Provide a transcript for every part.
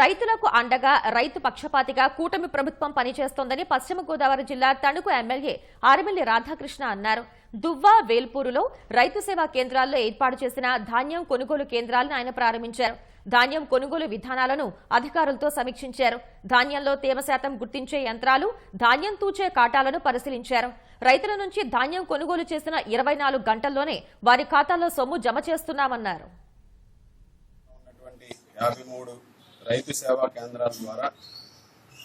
రైతులకు అండగా రైతు పక్షపాతిగా కూటమి ప్రభుత్వం పనిచేస్తోందని పశ్చిమ గోదావరి జిల్లా తణుకు ఎమ్మెల్యే ఆరిమిల్లి రాధాకృష్ణ అన్నారు. దువ్వ వేల్పూరులో రైతు సేవా కేంద్రాల్లో ఏర్పాటు చేసిన ధాన్యం కొనుగోలు కేంద్రాలను ఆయన ప్రారంభించారు. ధాన్యం కొనుగోలు విధానాలను అధికారులతో సమీక్షించారు. ధాన్యంలో తేమ శాతం గుర్తించే యంత్రాలు ధాన్యం తూచే కాటాలను పరిశీలించారు. రైతుల నుంచి ధాన్యం కొనుగోలు చేసిన ఇరవై నాలుగు గంటల్లోనే వారి ఖాతాల్లో సొమ్ము జమ చేస్తున్నామన్నారు. రైతు సేవా కేంద్రాల ద్వారా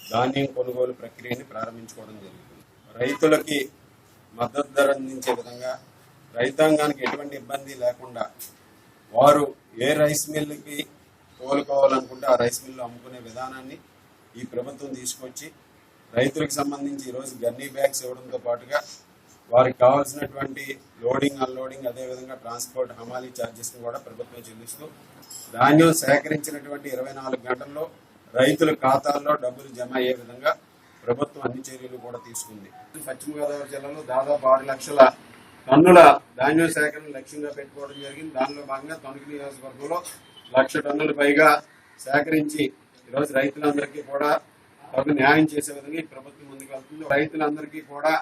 ధాన్యం కొనుగోలు ప్రక్రియని ప్రారంభించుకోవడం జరిగింది రైతులకి మద్దతు ధర అందించే విధంగా రైతాంగానికి ఎటువంటి ఇబ్బంది లేకుండా వారు ఏ రైస్ మిల్లుకి తోలుకోవాలనుకుంటే ఆ రైస్ మిల్లు అమ్ముకునే విధానాన్ని ఈ ప్రభుత్వం తీసుకొచ్చి రైతులకు సంబంధించి ఈరోజు గన్నీ బ్యాగ్స్ ఇవ్వడంతో పాటుగా వారికి కావాల్సినటువంటి లోడింగ్ అన్లోడింగ్ అదేవిధంగా ట్రాన్స్పోర్ట్ హమాలీ ఛార్జెస్ కూడా ప్రభుత్వం చెల్లిస్తూ ధాన్యం సేకరించినటువంటి ఇరవై నాలుగు గంటల్లో రైతుల ఖాతాల్లో డబ్బులు జమ అయ్యే విధంగా ప్రభుత్వం అన్ని చర్యలు కూడా తీసుకుంది. పశ్చిమ గోదావరి జిల్లాలో దాదాపు ఆరు లక్షల టన్నుల ధాన్యం సేకరణ లక్ష్యంగా పెట్టుకోవడం జరిగింది. దానిలో భాగంగా తణుకు నియోజకవర్గంలో లక్ష టన్నుల పైగా సేకరించి ఈరోజు రైతులందరికీ కూడా తగు న్యాయం చేసే విధంగా ప్రభుత్వం ముందుకు వెళ్తుంది రైతులందరికీ కూడా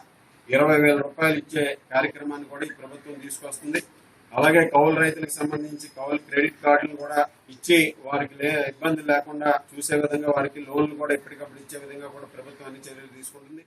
ఇరవై వేల రూపాయలు ఇచ్చే కార్యక్రమాన్ని కూడా ఈ ప్రభుత్వం తీసుకొస్తుంది. అలాగే కౌలు రైతులకు సంబంధించి కౌలు క్రెడిట్ కార్డులు కూడా ఇచ్చి వారికి లే ఇబ్బంది లేకుండా చూసే విధంగా వారికి లోన్లు కూడా ఎప్పటికప్పుడు ఇచ్చే విధంగా కూడా ప్రభుత్వం అన్ని చర్యలు తీసుకుంటుంది.